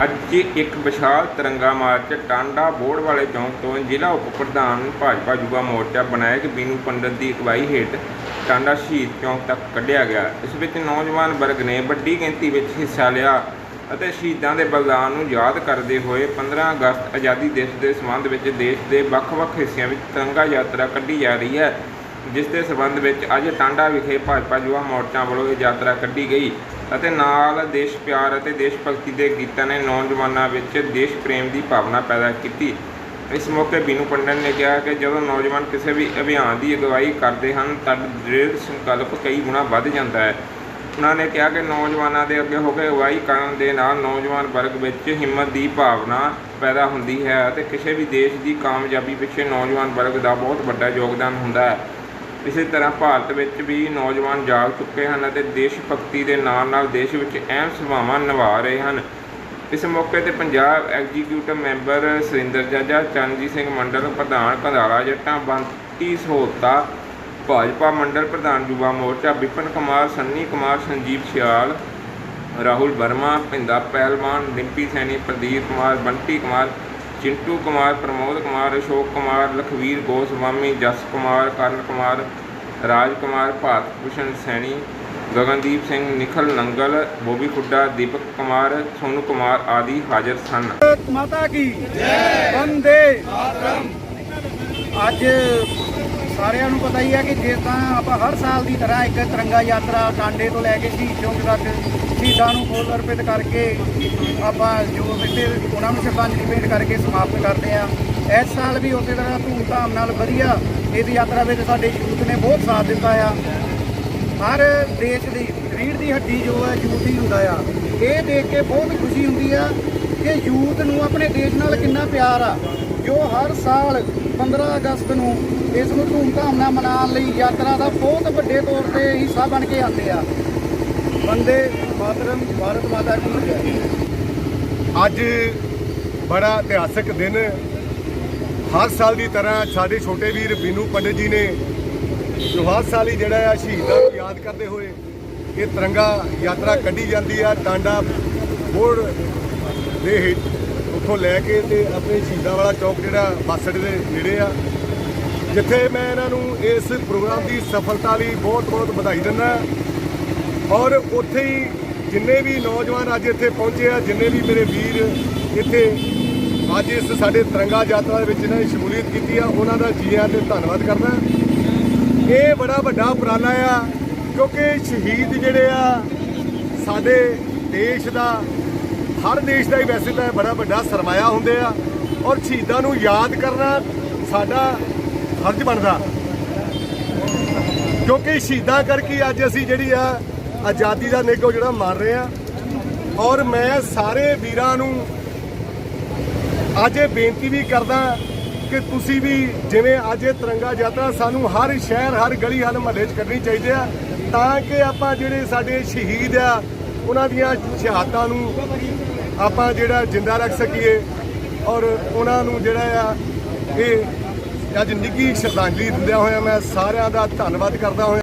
ਅੱਜ ਇੱਕ ਵਿਸ਼ਾਲ ਤਿਰੰਗਾ ਮਾਰਚ ਟਾਂਡਾ ਬੋਰਡ ਵਾਲੇ ਚੌਂਕ ਤੋਂ ਜ਼ਿਲ੍ਹਾ ਉਪ ਪ੍ਰਧਾਨ ਭਾਜਪਾ ਯੁਵਾ ਮੋਰਚਾ ਵਿਨਾਇਕ ਬੀਨੂ ਪੰਡਤ ਦੀ ਅਗਵਾਈ ਹੇਠ ਟਾਂਡਾ ਸ਼ਹੀਦ ਚੌਂਕ ਤੱਕ ਕੱਢਿਆ ਗਿਆ। ਇਸ ਵਿੱਚ ਨੌਜਵਾਨ ਵਰਗ ਨੇ ਵੱਡੀ ਗਿਣਤੀ ਵਿੱਚ ਹਿੱਸਾ ਲਿਆ ਅਤੇ ਸ਼ਹੀਦਾਂ ਦੇ ਬਲੀਦਾਨ ਨੂੰ ਯਾਦ ਕਰਦੇ ਹੋਏ 15 ਅਗਸਤ ਆਜ਼ਾਦੀ ਦਿਵਸ ਦੇ ਸੰਬੰਧ ਵਿੱਚ ਦੇਸ਼ ਦੇ ਵੱਖ-ਵੱਖ ਹਿੱਸਿਆਂ ਵਿੱਚ ਤਿਰੰਗਾ ਯਾਤਰਾ ਕੱਢੀ ਜਾ ਰਹੀ ਹੈ, ਜਿਸ ਦੇ ਸਬੰਧ ਵਿੱਚ ਅੱਜ ਟਾਂਡਾ ਵਿਖੇ ਭਾਜਪਾ ਯੁਵਾ ਮੋਰਚਾ ਵੱਲੋਂ ਇਹ ਯਾਤਰਾ ਕੱਢੀ ਗਈ। ਅਤੇ ਨਾਲ ਦੇਸ਼ ਪਿਆਰ ਅਤੇ ਦੇਸ਼ ਭਗਤੀ ਦੇ ਗੀਤਾਂ ਨੇ ਨੌਜਵਾਨਾਂ ਵਿੱਚ ਦੇਸ਼ ਪ੍ਰੇਮ ਦੀ ਭਾਵਨਾ ਪੈਦਾ ਕੀਤੀ। ਇਸ ਮੌਕੇ ਬੀਨੂ ਪੰਡਨ ਨੇ ਕਿਹਾ ਕਿ ਜਦੋਂ ਨੌਜਵਾਨ ਕਿਸੇ ਵੀ ਅਭਿਆਨ ਦੀ ਅਗਵਾਈ ਕਰਦੇ ਹਨ ਤਾਂ ਦ੍ਰਿੜ ਸੰਕਲਪ ਕਈ ਗੁਣਾ ਵੱਧ ਜਾਂਦਾ ਹੈ। ਉਹਨਾਂ ਨੇ ਕਿਹਾ ਕਿ ਨੌਜਵਾਨਾਂ ਦੇ ਅੱਗੇ ਹੋ ਕੇ ਅਗਵਾਈ ਕਰਨ ਦੇ ਨਾਲ ਨੌਜਵਾਨ ਵਰਗ ਵਿੱਚ ਹਿੰਮਤ ਦੀ ਭਾਵਨਾ ਪੈਦਾ ਹੁੰਦੀ ਹੈ ਅਤੇ ਕਿਸੇ ਵੀ ਦੇਸ਼ ਦੀ ਕਾਮਯਾਬੀ ਪਿੱਛੇ ਨੌਜਵਾਨ ਵਰਗ ਦਾ ਬਹੁਤ ਵੱਡਾ ਯੋਗਦਾਨ ਹੁੰਦਾ ਹੈ। ਇਸੇ ਤਰ੍ਹਾਂ ਭਾਰਤ ਵਿੱਚ ਵੀ ਨੌਜਵਾਨ ਜਾਗ ਚੁੱਕੇ ਹਨ ਅਤੇ ਦੇਸ਼ ਭਗਤੀ ਦੇ ਨਾਲ ਨਾਲ ਦੇਸ਼ ਵਿੱਚ ਅਹਿਮ ਸੇਵਾਵਾਂ ਨਿਭਾ ਰਹੇ ਹਨ। ਇਸ ਮੌਕੇ ਤੇ ਪੰਜਾਬ ਐਗਜ਼ੀਕਿਊਟਿਵ ਮੈਂਬਰ ਸੁਰਿੰਦਰ ਜਾਜਾ, ਚਰਨਜੀਤ ਸਿੰਘ ਮੰਡਲ, ਪ੍ਰਧਾਨ ਕੰਧਾਲਾ ਜੱਟਾਂ ਬੰਟੀ ਸਹੋਤਾ, ਭਾਜਪਾ ਮੰਡਲ ਪ੍ਰਧਾਨ ਯੁਵਾ ਮੋਰਚਾ, ਵਿਪਨ ਕੁਮਾਰ, ਸੰਨੀ ਕੁਮਾਰ, ਸੰਜੀਵ ਸਿਆਲ, ਰਾਹੁਲ ਵਰਮਾ, ਭਿੰਦਾ ਪਹਿਲਵਾਨ ਡਿੰਪੀ ਸੈਣੀ, ਪ੍ਰਦੀਪ ਕੁਮਾਰ, ਬੰਟੀ ਕੁਮਾਰ, ਚਿੰਟੂ ਕੁਮਾਰ, ਪ੍ਰਮੋਦ ਕੁਮਾਰ, ਅਸ਼ੋਕ ਕੁਮਾਰ, ਲਖਵੀਰ ਗੋਸਵਾਮੀ, ਜਸ ਕੁਮਾਰ, ਕਰਨ ਕੁਮਾਰ ਰਾਜ ਕੁਮਾਰ ਭਾਰਤ ਭੂਸ਼ਣ ਸੈਣੀ, ਗਗਨਦੀਪ ਸਿੰਘ ਨਿਖਲ ਨੰਗਲ, ਬੋਬੀ ਖੁੱਡਾ, ਦੀਪਕ ਕੁਮਾਰ, ਸੋਨੂ ਕੁਮਾਰ ਆਦਿ ਹਾਜ਼ਰ ਸਨ। ਮਾਤਾ ਕੀ? ਜੈ ਵੰਦੇ ਅੱਜ ਸਾਰਿਆਂ ਨੂੰ ਪਤਾ ਹੀ ਹੈ ਕਿ ਜੇ ਤਾਂ ਆਪਾਂ ਹਰ ਸਾਲ ਦੀ ਤਰ੍ਹਾਂ ਇੱਕ ਤਿਰੰਗਾ ਯਾਤਰਾ ਟਾਂਡੇ ਤੋਂ ਲੈ ਕੇ ਸ਼ਹੀਦ ਚੌਂਕ ਤੱਕ ਸ਼ਹੀਦਾਂ ਨੂੰ ਫੁੱਲ ਅਰਪਿਤ ਕਰਕੇ ਆਪਾਂ ਜੋ ਇੱਥੇ ਉਹਨਾਂ ਨੂੰ ਸ਼ਰਧਾਂਜਲੀ ਭੇਟ ਕਰਕੇ ਸਮਾਪਤ ਕਰਦੇ ਆ ਇਸ ਸਾਲ ਵੀ ਉਸੇ ਤਰ੍ਹਾਂ ਧੂਮਧਾਮ ਨਾਲ ਵਧੀਆ ਇਸ ਯਾਤਰਾ ਵਿੱਚ ਸਾਡੇ ਯੂਥ ਨੇ ਬਹੁਤ ਸਾਥ ਦਿੱਤਾ ਆ। ਹਰ ਦੇਸ਼ ਦੀ ਰੀੜ ਦੀ ਹੱਡੀ ਜੋ ਹੈ ਯੂਥ ਹੀ ਹੁੰਦਾ ਆ। ਇਹ ਦੇਖ ਕੇ ਬਹੁਤ ਖੁਸ਼ੀ ਹੁੰਦੀ ਆ ਕਿ ਯੂਥ ਨੂੰ ਆਪਣੇ ਦੇਸ਼ ਨਾਲ ਕਿੰਨਾ ਪਿਆਰ ਆ। ਜੋ ਹਰ ਸਾਲ 15 ਅਗਸਤ ਨੂੰ ਇਸ ਨੂੰ ਧੂਮਧਾਮ ਨਾਲ ਮਨਾਉਣ ਲਈ ਯਾਤਰਾ ਦਾ ਬਹੁਤ ਵੱਡੇ ਤੌਰ ਤੇ ਹਿੱਸਾ ਬਣ ਕੇ ਆਉਂਦੇ ਆ। ਬੰਦੇ ਮਾਤਰਮ, ਭਾਰਤ ਮਾਤਾ ਕੀ ਜੈ। ਅੱਜ ਬੜਾ ਇਤਿਹਾਸਕ ਦਿਨ ਹਰ ਸਾਲ ਦੀ ਤਰ੍ਹਾਂ ਸਾਡੇ ਛੋਟੇ ਵੀਰ ਬੀਨੂ ਪੰਡਿਤ ਜੀ ਨੇ ਜੋ ਹਰ ਸਾਲ ਹੀ ਜਿਹੜਾ ਆ ਸ਼ਹੀਦਾਂ ਨੂੰ ਯਾਦ ਕਰਦੇ ਹੋਏ ਇਹ ਤਿਰੰਗਾ ਯਾਤਰਾ ਕੱਢੀ ਜਾਂਦੀ ਆ, ਟਾਂਡਾ ਬੋਰਡ ਦੇ ਹੇਠ ਉੱਥੋਂ ਲੈ ਕੇ ਤੇ ਆਪਣੇ ਸ਼ਹੀਦਾਂ ਵਾਲਾ ਚੌਕ ਜਿਹੜਾ ਬੱਸ ਅੱਡੇ ਦੇ ਨੇੜੇ ਆ। ਜਿੱਥੇ ਮੈਂ ਇਹਨਾਂ ਨੂੰ ਇਸ ਪ੍ਰੋਗਰਾਮ ਦੀ ਸਫਲਤਾ ਲਈ ਬਹੁਤ-ਬਹੁਤ ਵਧਾਈ ਦਿੰਦਾ ਔਰ ਉੱਥੇ ਹੀ ਜਿੰਨੇ ਵੀ ਨੌਜਵਾਨ ਅੱਜ ਇੱਥੇ ਪਹੁੰਚੇ ਆ, ਜਿੰਨੇ ਵੀ ਮੇਰੇ ਵੀਰ ਇੱਥੇ ਅੱਜ ਇਸ ਸਾਡੇ ਤਿਰੰਗਾ ਯਾਤਰਾ ਦੇ ਵਿੱਚ ਇਹਨਾਂ ਨੇ ਸ਼ਮੂਲੀਅਤ ਕੀਤੀ ਆ, ਉਹਨਾਂ ਦਾ ਜੀ ਆਇਆਂ ਤੇ ਧੰਨਵਾਦ ਕਰਦਾ ਇਹ ਬੜਾ ਵੱਡਾ ਉਪਰਾਲਾ ਆ, ਕਿਉਂਕਿ ਸ਼ਹੀਦ ਜਿਹੜੇ ਆ, ਸਾਡੇ ਦੇਸ਼ ਦਾ, ਹਰ ਦੇਸ਼ ਦਾ ਹੀ ਵੈਸੇ ਤਾਂ ਬੜਾ ਵੱਡਾ ਸਰਮਾਇਆ ਹੁੰਦੇ ਆ, ਔਰ ਸ਼ਹੀਦਾਂ ਨੂੰ ਯਾਦ ਕਰਨਾ ਸਾਡਾ ਫਰਜ਼ ਬਣਦਾ। ਕਿਉਂਕਿ ਸ਼ਹੀਦਾਂ ਕਰਕੇ ਅੱਜ ਅਸੀਂ ਜਿਹੜੀ ਆ, ਆਜ਼ਾਦੀ ਦਾ ਨਿੱਘ ਜਿਹੜਾ ਮਾਰ ਰਹੇ ਆ, ਔਰ ਮੈਂ ਸਾਰੇ ਵੀਰਾਂ ਨੂੰ ਅੱਜ ਇਹ ਬੇਨਤੀ ਵੀ ਕਰਦਾ ਕਿ ਤੁਸੀਂ ਵੀ ਜਿਵੇਂ ਅੱਜ ਇਹ ਤਿਰੰਗਾ ਯਾਤਰਾ ਸਾਨੂੰ ਹਰ ਸ਼ਹਿਰ, ਹਰ ਗਲੀ, ਹਰ ਮਹੱਲੇ 'ਚ ਕੱਢਣੀ ਚਾਹੀਦੀ ਆ, ਤਾਂ ਕਿ ਆਪਾਂ ਜਿਹੜੇ ਸਾਡੇ ਸ਼ਹੀਦ ਆ, ਉਹਨਾਂ ਦੀਆਂ ਸ਼ਹਾਦਤਾਂ ਨੂੰ ਆਪਾਂ ਜਿਹੜਾ ਜਿੰਦਾ ਰੱਖ ਸਕੀਏ ਔਰ ਉਹਨਾਂ ਨੂੰ ਜਿਹੜਾ ਆ, ਇਹ ਅੱਜ ਨਿੱਘੀ ਸ਼ਰਧਾਂਜਲੀ ਦਿੰਦਿਆਂ ਹੋਇਆ ਮੈਂ ਸਾਰਿਆਂ ਦਾ ਧੰਨਵਾਦ ਕਰਦਾ ਹੋਇਆ।